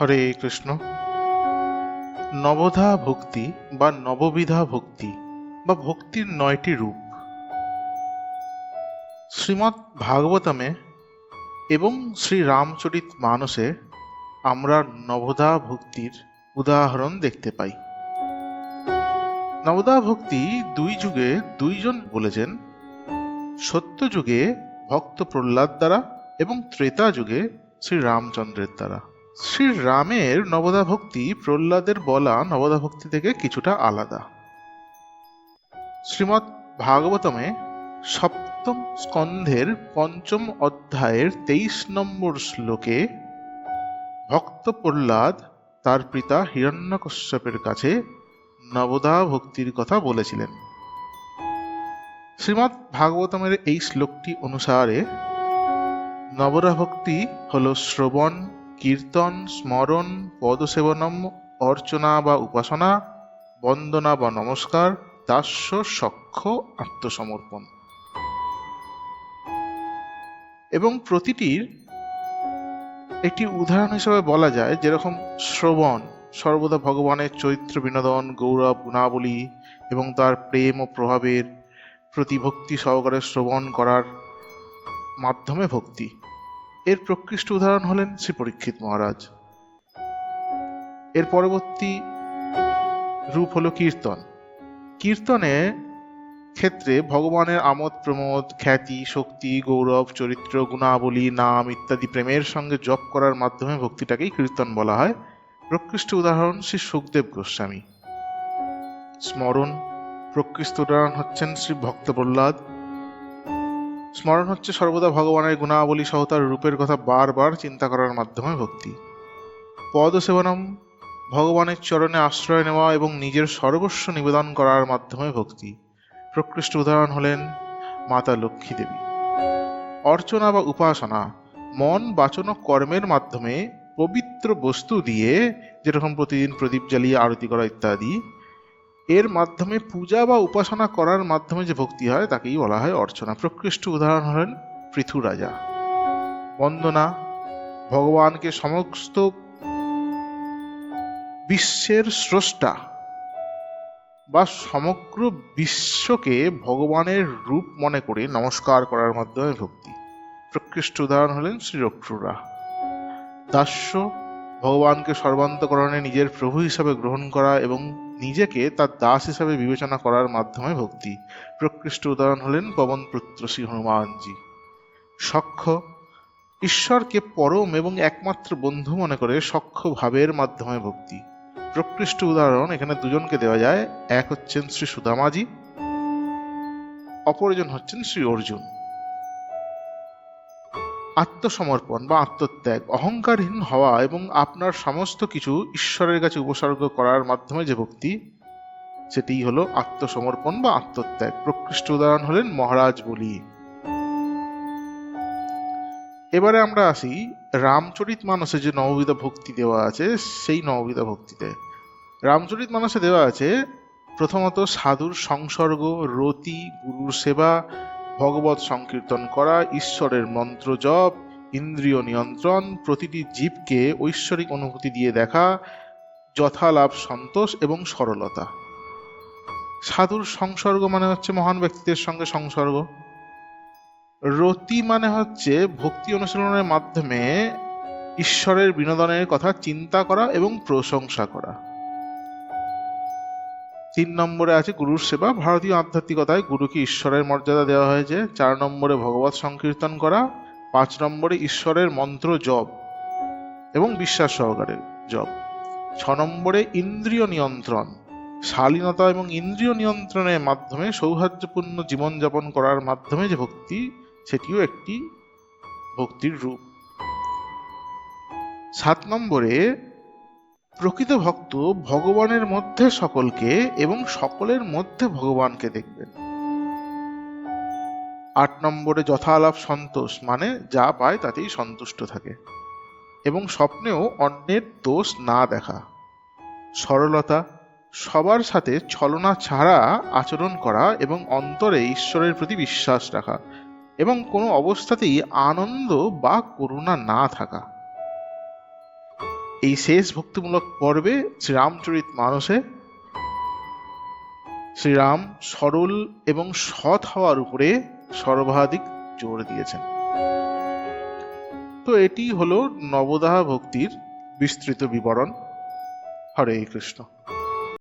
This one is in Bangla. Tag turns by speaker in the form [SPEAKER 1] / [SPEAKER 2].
[SPEAKER 1] হরে কৃষ্ণ। নবধা ভক্তি বা নববিধা ভক্তি বা ভক্তির নয়টি রূপ। শ্রীমৎ ভাগবতমে এবং শ্রী রামচরিত মানসে আমরা নবধা ভক্তির উদাহরণ দেখতে পাই। নবদা ভক্তি দুই যুগে দুইজন বলেছেন, সত্য যুগে ভক্ত প্রহ্লাদ দ্বারা এবং ত্রেতা যুগে শ্রী রামচন্দ্রের দ্বারা। শ্রী রামের নবদা ভক্তি প্রহ্লাদের বলা নবদা ভক্তি থেকে কিছুটা আলাদা। শ্রীমৎ ভাগবতমে সপ্তম স্কন্ধের পঞ্চম অধ্যায়ের তেইশ নম্বর শ্লোকে ভক্ত প্রহ্লাদ তার পিতা হিরণ্যকশ্যপের কাছে নবদা ভক্তির কথা বলেছিলেন। শ্রীমৎ ভাগবতমের এই শ্লোকটি অনুসারে নবরা ভক্তি হল শ্রবণ কীর্তন, স্মরণ, পদসেবনম, অর্চনা বা উপাসনা, বন্দনা বা নমস্কার, দাস্য সক্ষ আত্মসমর্পণ। এবং প্রতিটির একটি উদাহরণ হিসেবে বলা যায়, যেরকম শ্রবণ, সর্বদা ভগবানের চরিত্র বিনোদন, গৌরব, গুণাবলী এবং তার প্রেম ও প্রভাবের প্রতি ভক্তি সহকারে শ্রবণ করার মাধ্যমে ভক্তি। এর প্রকৃষ্ট উদাহরণ হলেন শ্রী পরীক্ষিত মহারাজ। এর পরবর্তী রূপ হলো কীর্তন। কীর্তনে ক্ষেত্রে ভগবানের আমোদ প্রমোদ, খ্যাতি, শক্তি, গৌরব, চরিত্র, গুণাবলী, নাম ইত্যাদি প্রেমের সঙ্গে জপ করার মাধ্যমে ভক্তিটাকেই কীর্তন বলা হয়। প্রকৃষ্ট উদাহরণ শ্রী সুখদেব গোস্বামী। স্মরণ, প্রকৃষ্ট উদাহরণ হচ্ছেন শ্রী ভক্ত প্রহ্লাদ স্মরণ হচ্ছে সর্বদা ভগবানের গুণাবলী সহ তার রূপের কথা বারবার চিন্তা করার মাধ্যমে ভক্তি। পদ সেবনম ভগবানের চরণে আশ্রয় নেওয়া এবং নিজের সর্বস্ব নিবেদন করার মাধ্যমে ভক্তি। প্রকৃষ্ট উদাহরণ হলেন মাতা লক্ষ্মী দেবী। অর্চনা বা উপাসনা মন বাচন কর্মের মাধ্যমে পবিত্র বস্তু দিয়ে যেরকম প্রতিদিন প্রদীপ জ্বালিয়ে আরতি করা ইত্যাদি এর মাধ্যমে পূজা বা উপাসনা করার মাধ্যমে যে ভক্তি হয়, তাকেই বলা হয় অর্চনা। প্রকৃষ্ট উদাহরণ হলেন পৃথু রাজা বন্দনা, ভগবানকে সমস্ত বিশ্বের স্রষ্টা বা সমগ্র বিশ্বকে ভগবানের রূপ মনে করে নমস্কার করার মাধ্যমে ভক্তি। প্রকৃষ্ট উদাহরণ হলেন শ্রী রক্ষুরা দাস্য, ভগবানকে সর্বান্তকরণে নিজের প্রভু হিসাবে গ্রহণ করা এবং নিজেকে তার দাস হিসাবে বিবেচনা করার মাধ্যমে ভক্তি। প্রকৃষ্ট উদাহরণ হলেন পবন পুত্র শ্রী হনুমানজি। সখ্য, ঈশ্বরকে পরম এবং একমাত্র বন্ধু মনে করে সক্ষ ভাবের মাধ্যমে ভক্তি। প্রকৃষ্ট উদাহরণ, এখানে দুজনকে দেওয়া যায়। এক হচ্ছেন শ্রী সুদামাজি, অপরজন হচ্ছেন শ্রী অর্জুন। আত্মসমর্পণ বা আত্মত্যাগ, অহংকারহীন হওয়া এবং আপনার সমস্ত কিছু ঈশ্বরের কাছে উপসর্গ করার মাধ্যমে যে ভক্তি, সেটি হলো আত্মসমর্পণ বা আত্মত্যাগ। প্রকৃষ্ট উদাহরণ হলেন মহারাজ বলি। এবারে আমরা আসি রামচরিত মানসে যে নববিধা ভক্তি দেওয়া আছে, সেই নববিধা ভক্তিতে। রামচরিত মানসে দেওয়া আছে, প্রথমত সাধুর সংসর্গ, রতি, গুরুর সেবা ভগবত সংকীর্তন করা, ঈশ্বরের মন্ত্র জপ, ইন্দ্রিয় নিয়ন্ত্রণ, প্রতিটি জীবকে ঐশ্বরিক অনুভূতি দিয়ে দেখা, যথালাভ সন্তোষ এবং সরলতা। সাধুর সংসর্গ মানে হচ্ছে মহান ব্যক্তিদের সঙ্গে সংসর্গ। রতি মানে হচ্ছে ভক্তি অনুশীলনের মাধ্যমে ঈশ্বরের বিনোদনের কথা চিন্তা করা এবং প্রশংসা করা। তিন নম্বরে আছে গুরুর সেবা। ভারতীয় আধ্যাত্মিকতায় গুরুকে ঈশ্বরের মর্যাদা দেওয়া হয়েছে। চার নম্বরে ভগবত সংকীর্তন করা। পাঁচ নম্বরে ঈশ্বরের মন্ত্র জপ এবং বিশ্বাস সহকারে জপ। ছ নম্বরে ইন্দ্রিয় নিয়ন্ত্রণ। শালীনতা এবং ইন্দ্রিয় নিয়ন্ত্রণের মাধ্যমে সৌহার্দ্যপূর্ণ জীবনযাপন করার মাধ্যমে যে ভক্তি, সেটিও একটি ভক্তির রূপ। সাত নম্বরে প্রকৃত ভক্ত ভগবানের মধ্যে সকলকে এবং সকলের মধ্যে ভগবানকে দেখবেন। আট নম্বরে যথালাভ সন্তোষ মানে যা পায় তাতেই সন্তুষ্ট থাকে। এবং স্বপ্নেও অন্যের দোষ না দেখা। সরলতা, সবার সাথে ছলনা ছাড়া আচরণ করা এবং অন্তরে ঈশ্বরের প্রতি বিশ্বাস রাখা এবং কোনো অবস্থাতেই আনন্দ বা করুণা না থাকা। এই শেষ ভক্তিমূলক পর্বে শ্রীরামচরিত মানসে শ্রীরাম সরল এবং সৎ হওয়ার উপরে সর্বাধিক জোর দিয়েছেন। তো এটি হলো নবদাহ ভক্তির বিস্তৃত বিবরণ। হরে কৃষ্ণ।